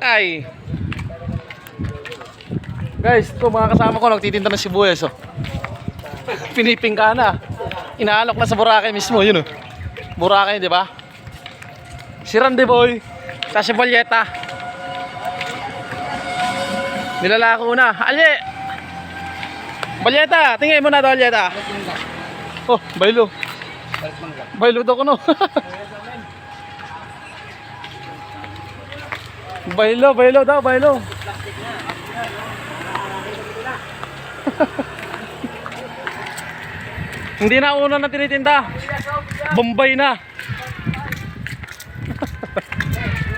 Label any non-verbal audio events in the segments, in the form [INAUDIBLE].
Boracay. Guys, ito mga kasama ko nagtitinda ng sibuyas oh. [LAUGHS] Pinipingka na. Inaalok na sa Boracay mismo, yun oh. Boracay, di ba? Si Randy Boy, sa si Bolyeta. Nilalako na. Ali! Bolyeta, tingin mo na daw, Bolyeta. Oh, baylo. Baylo daw ko no. [LAUGHS] baylo, baylo daw, baylo. [LAUGHS] Hindi na una na tinitinda. Bombay na.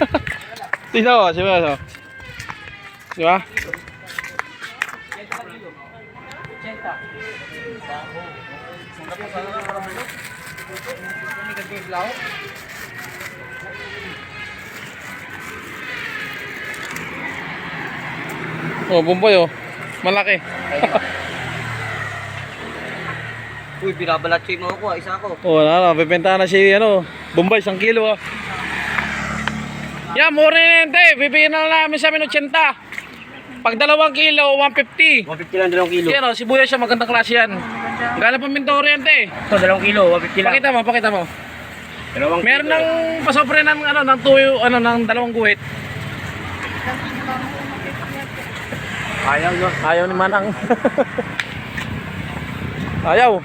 [LAUGHS] Tingnan mo, siya ba? Di ba? Oh, Bombay oh. Malaki. [LAUGHS] Uy, binabalatsi mo ako, ah, isa ako. Oh, wala na. Bibenta na si ano, Bombay, isang kilo ah. Yan, mura na yan, te. Bibigyan na namin sa amin 80. Pag dalawang kilo, 150. 150 lang dalawang kilo. Yan o, sibuyas siya, magandang klase yan. Gala pa minto yan, te. Ito, dalawang kilo, 150 lang. Pakita mo, pakita mo. Dalawang Meron ng pasopre ng ano, ng tuyo, ano, ng dalawang guhit. Ayaw, no? Ayaw ni Manang. [LAUGHS] Ayaw.